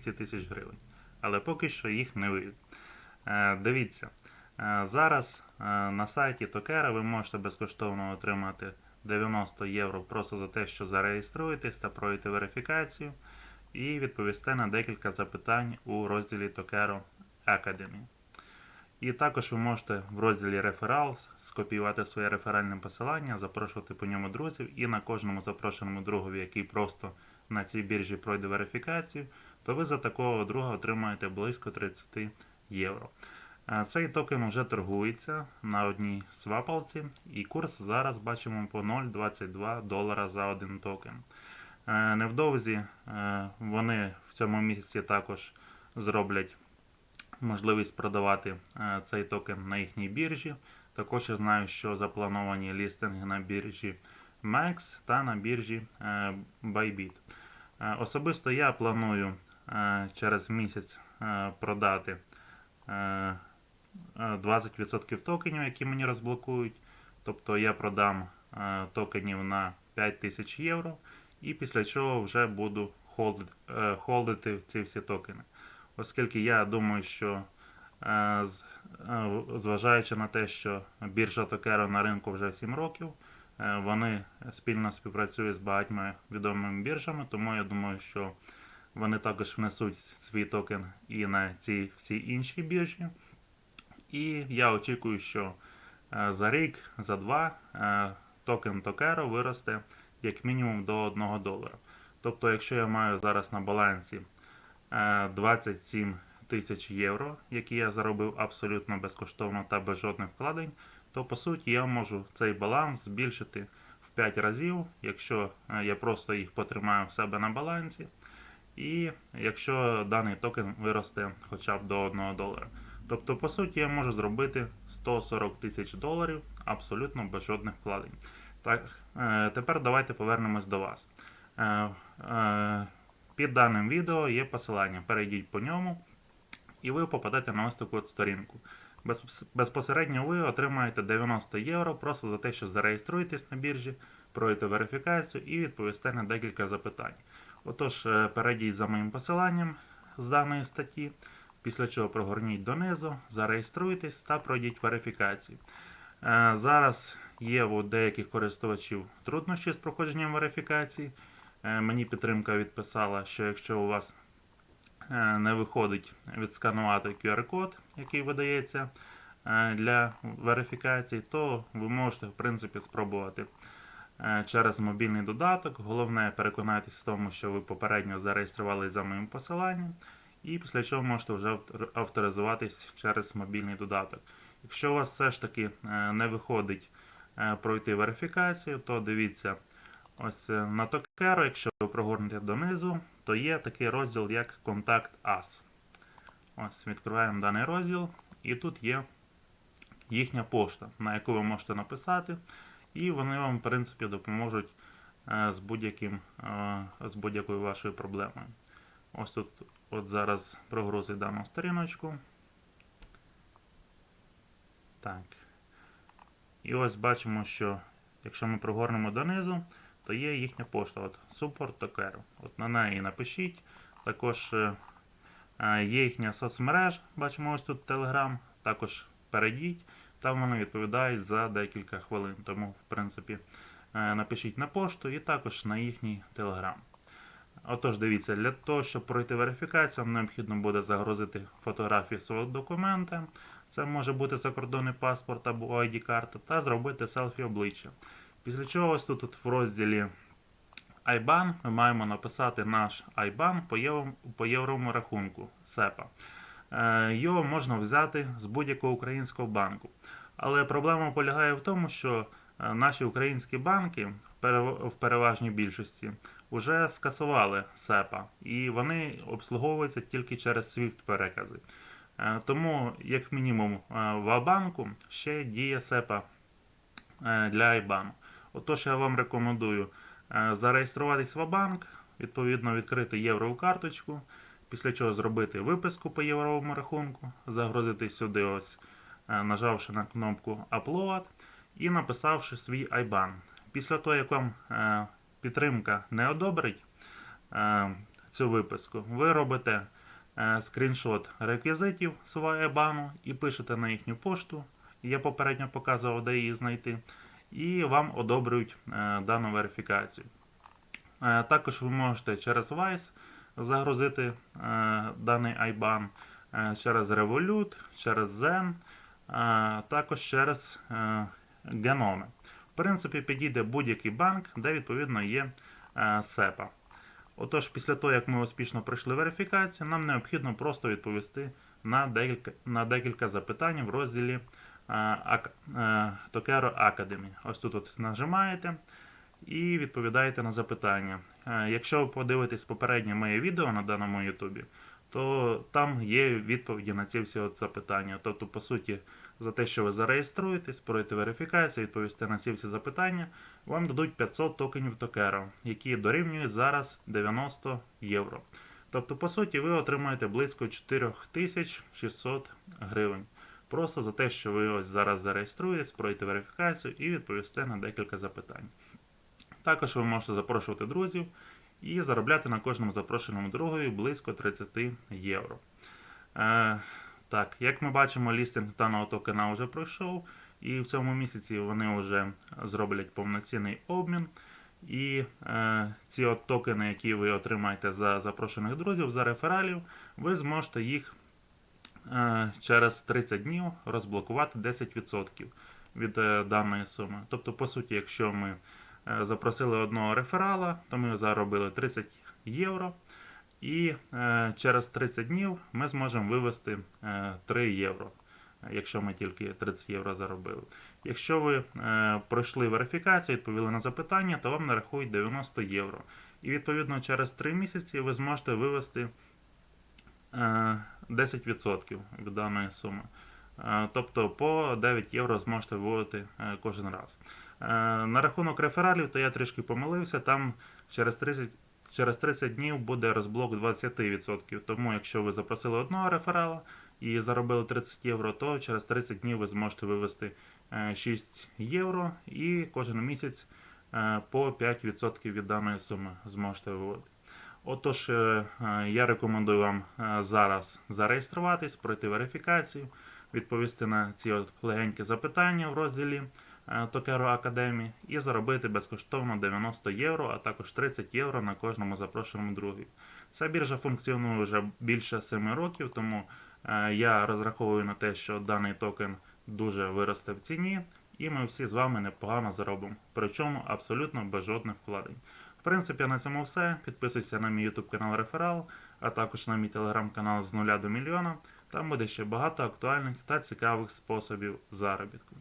200 тисяч гривень. Але поки що їх не вивів. Е, Дивіться, е, зараз е, на сайті Токера ви можете безкоштовно отримати 90 євро просто за те, що зареєструєтесь та пройдете верифікацію, і відповісте на декілька запитань у розділі Tokero Academy. І також ви можете в розділі Referrals скопіювати своє реферальне посилання, запрошувати по ньому друзів, і на кожному запрошеному другові, який просто на цій біржі пройде верифікацію, то ви за такого друга отримаєте близько 30 євро. Е, Цей токен вже торгується на одній свапалці, і курс зараз бачимо по 0,22 долара за один токен. Е, Невдовзі е, вони в цьому місяці також зроблять можливість продавати цей токен на їхній біржі. Також я знаю, що заплановані лістинги на біржі MEX та на біржі Bybit. Особисто я планую через місяць е, продати е, е, 20% токенів, які мені розблокують. Тобто я продам е, токенів на 5000 євро, і після чого вже буду е, холдити ці всі токени. Оскільки я думаю, що е, е, зважаючи на те, що біржа Токеро на ринку вже 7 років, е, вони спільно співпрацюють з багатьма відомими біржами, тому я думаю, що вони також внесуть свій токен і на ці всі інші біржі. І я очікую, що е, за рік, за два е, токен Токеро виросте як мінімум до 1 долара. Тобто, якщо я маю зараз на балансі е, 27 тисяч євро, які я заробив абсолютно безкоштовно та без жодних вкладень, то по суті я можу цей баланс збільшити в 5 разів, якщо е, я просто їх потримаю в себе на балансі. І якщо даний токен виросте хоча б до 1 долара. Тобто, по суті, я можу зробити 140 тисяч доларів абсолютно без жодних вкладень. Так, е, тепер давайте повернемось до вас. Е, е, під даним відео є посилання. Перейдіть по ньому, і ви попадете на ось таку от сторінку. Безпосередньо ви отримаєте 90 євро просто за те, що зареєструєтесь на біржі, пройдете верифікацію і відповісте на декілька запитань. Отож, е, перейдіть за моїм посиланням з даної статті, після чого прогорніть донизу, зареєструйтесь та пройдіть верифікацію. Е, Зараз є у деяких користувачів труднощі з проходженням верифікації. Е, Мені підтримка відписала, що якщо у вас не виходить відсканувати QR-код, який видається для верифікації, то ви можете в принципі спробувати через мобільний додаток. Головне переконайтесь в тому, що ви попередньо зареєструвалися за моїм посиланням, і після чого можете вже авторизуватись через мобільний додаток. Якщо у вас все ж таки е, не виходить е, пройти верифікацію, то дивіться ось е, на Tokero, якщо ви прогорнете донизу, то є такий розділ як Contact Us. Ось відкриваємо даний розділ, і тут є їхня пошта, на яку ви можете написати, і вони вам, в принципі, допоможуть е, з будь-яким е, з будь-якою вашою проблемою. Ось тут от зараз прогрузить дану сторіночку. Так. І ось бачимо, що якщо ми прогорнемо донизу, то є їхня пошта. От Support Tokero. От на неї напишіть. Також е, є їхня соцмереж, бачимо ось тут Telegram. Також перейдіть, там вони відповідають за декілька хвилин. Тому, в принципі, е, напишіть на пошту і також на їхній Telegram. Отож, дивіться, для того, щоб пройти верифікацію, необхідно буде загрузити фотографію свого документа. Це може бути закордонний паспорт або ID-карта, та зробити селфі обличчя. Після чого ось тут в розділі IBAN ми маємо написати наш IBAN по, євро, євровому рахунку SEPA. Е, Його можна взяти з будь-якого українського банку. Але проблема полягає в тому, що е, наші українські банки в переважній більшості вже скасували SEPA, і вони обслуговуються тільки через SWIFT перекази. Е, Тому, як мінімум, е, в Абанку ще діє е, для IBAN. Отож, я вам рекомендую зареєструватись в Абанк, відповідно відкрити єврову карточку, після чого зробити виписку по євровому рахунку, загрузити сюди, ось, нажавши на кнопку Upload і написавши свій IBAN. Після того, як вам е, підтримка не одобрить е, цю виписку, ви робите е, скріншот реквізитів свого ебану і пишете на їхню пошту. Я попередньо показував, де її знайти, і вам одобрюють е, дану верифікацію. Е, Також ви можете через Vice загрузити е, даний IBAN, е, через Revolut, через Zen, е, також через е, Genome. В принципі, підійде будь-який банк, де відповідно є е, SEPA. Отож, після того, як ми успішно пройшли верифікацію, нам необхідно просто відповісти на декілька, на декілька запитань в розділі е, е, Tokero Academy. Ось тут от нажимаєте і відповідаєте на запитання. Якщо ви подивитесь попереднє моє відео на даному YouTube, то там є відповіді на ці всі от запитання. Тобто, по суті, за те, що ви зареєструєтесь, пройти верифікацію, відповісти на ці всі запитання, вам дадуть 500 токенів Токеро, які дорівнюють зараз 90 євро. Тобто, по суті, ви отримаєте близько 4600 гривень. Просто за те, що ви ось зараз зареєструєтесь, пройти верифікацію і відповісти на декілька запитань. Також ви можете запрошувати друзів і заробляти на кожному запрошеному другові близько 30 євро. Так, як ми бачимо, лістинг даного токена вже пройшов, і в цьому місяці вони вже зроблять повноцінний обмін. І е, ці от токени, які ви отримаєте за запрошених друзів, за рефералів, ви зможете їх е, через 30 днів розблокувати 10% від е, даної суми. Тобто, по суті, якщо ми е, запросили одного реферала, то ми заробили 30 євро. І е, через 30 днів ми зможемо вивести е, 3 євро, якщо ми тільки 30 євро заробили. Якщо ви е, пройшли верифікацію, відповіли на запитання, то вам нарахують 90 євро. І відповідно через 3 місяці ви зможете вивести е, 10% від даної суми. Е, Тобто по 9 євро зможете виводити е, кожен раз. Е, На рахунок рефералів, то я трішки помилився. Там через 30, через 30 днів буде розблок 20%. Тому якщо ви запросили одного реферала і заробили 30 євро, то через 30 днів ви зможете вивести е, 6 євро і кожен місяць е, по 5% від даної суми зможете виводити. Отож, е, е, я рекомендую вам е, зараз зареєструватись, пройти верифікацію, відповісти на ці от легенькі запитання в розділі е, Tokero Academy і заробити безкоштовно 90 євро, а також 30 євро на кожному запрошеному другі. Ця біржа функціонує вже більше 7 років, тому е, я розраховую на те, що даний токен дуже виросте в ціні, і ми всі з вами непогано заробимо. Причому абсолютно без жодних вкладень. В принципі, на цьому все. Підписуйся на мій YouTube канал Реферал, а також на мій телеграм-канал з нуля до мільйона. Там буде ще багато актуальних та цікавих способів заробітку.